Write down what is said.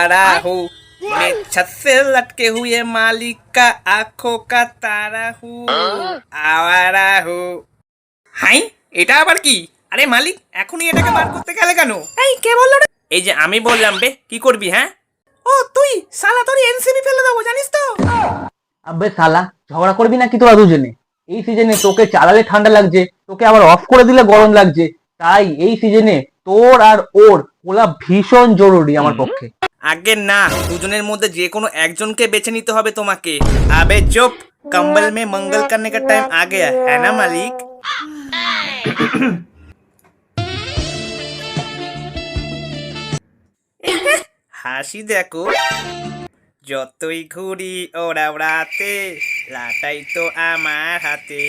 आवारा हूँ मैं छत से लटके हुए मालिक का आंखों का तारा हूँ आवारा हूँ হাই এটা আবার কি আরে মালিক এখনই এটাকে বার করতে গেলে কেন এই কে বললো রে এই যে আমি বললাম বে কি করবি হ্যাঁ ও তুই সালা তোর এনসিবি ফেলে দেবো জানিস তো আবে শালা ঝগড়া করবি নাকি তোরা দুজনে এই সিজনে তোকে চালালে ঠান্ডা লাগছে তোকে আবার অফ করে দিলে গরম লাগছে তাই এই সিজনে তোর আর ওর ওলা ভীষণ জরুরি আমার পক্ষে আগে না, দুজনের মধ্যে যে কোনো একজনকে বেছে নিতে হবে তোমাকে। আবে চুপ, কম্বল মে মঙ্গল করনে কা টাইম আ গয়া হ্যাঁ না, মালিক? হাসি দেখো। যতই ঘুরি ওরা ওড়াতে লাটাই তো আমার হাতে।